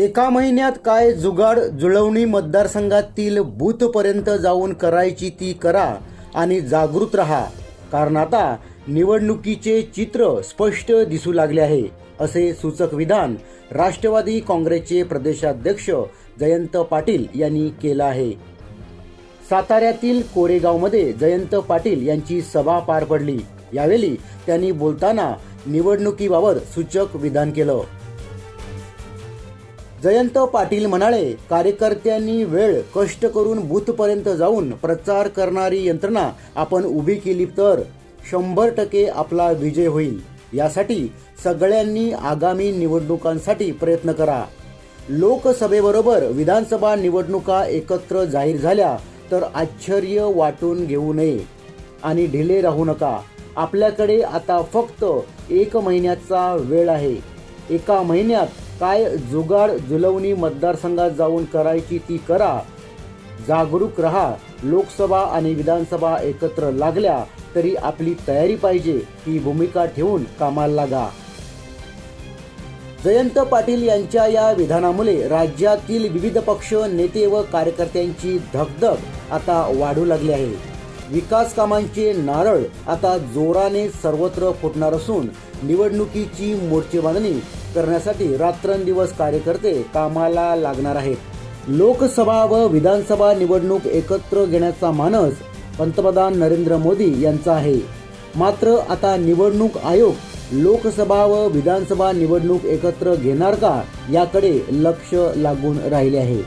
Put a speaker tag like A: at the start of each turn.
A: एका महिन्यात काय जुगाड जुळवणी मतदारसंघातील बूथपर्यंत जाऊन करायची ती करा आणि जागृत रहा. कारण आता निवडणुकीचे चित्र स्पष्ट दिसू लागले आहे असे सूचक विधान राष्ट्रवादी काँग्रेसचे प्रदेशाध्यक्ष जयंत पाटील यांनी केलं आहे. साताऱ्यातील कोरेगावमध्ये जयंत पाटील यांची सभा पार पडली. यावेळी त्यांनी बोलताना निवडणुकीबाबत सूचक विधान केलं. जयंत पाटील म्हणाले कार्यकर्त्यांनी वेळ कष्ट करून बूथपर्यंत जाऊन प्रचार करणारी यंत्रणा आपण उभी केली तर शंभर टक्के आपला विजय होईल. यासाठी सगळ्यांनी आगामी निवडणुकांसाठी प्रयत्न करा. लोकसभेबरोबर विधानसभा निवडणुका एकत्र जाहीर झाल्या तर आश्चर्य वाटून घेऊ नये. आणि ढिले राहू नका. आपल्याकडे आता फक्त एक महिन्याचा वेळ आहे. एका महिन्यात काय जुगाड जुलवणी मतदारसंघात जाऊन करायची ती करा. जागरूक रहा. लोकसभा आणि विधानसभा एकत्र लागल्या तरी आपली तयारी पाहिजे ही भूमिका ठेवून कामाला लागा. जयंत पाटील यांच्या या विधानामुळे राज्यातील विविध पक्ष नेते व कार्यकर्त्यांची धगधग आता वाढू लागली आहे. विकास कामांचे नारळ आता जोराने सर्वत्र फुटणार असून निवडणुकीची मोर्चे बांधणी करण्यासाठी रात्रंदिवस कार्यकर्ते कामाला लागणार आहेत. लोकसभा व विधानसभा निवडणूक एकत्र घेण्याचा मानस पंतप्रधान नरेंद्र मोदी यांचा आहे. मात्र आता निवडणूक आयोग लोकसभा व विधानसभा निवडणूक एकत्र घेणार का याकडे लक्ष लागून राहिले आहे.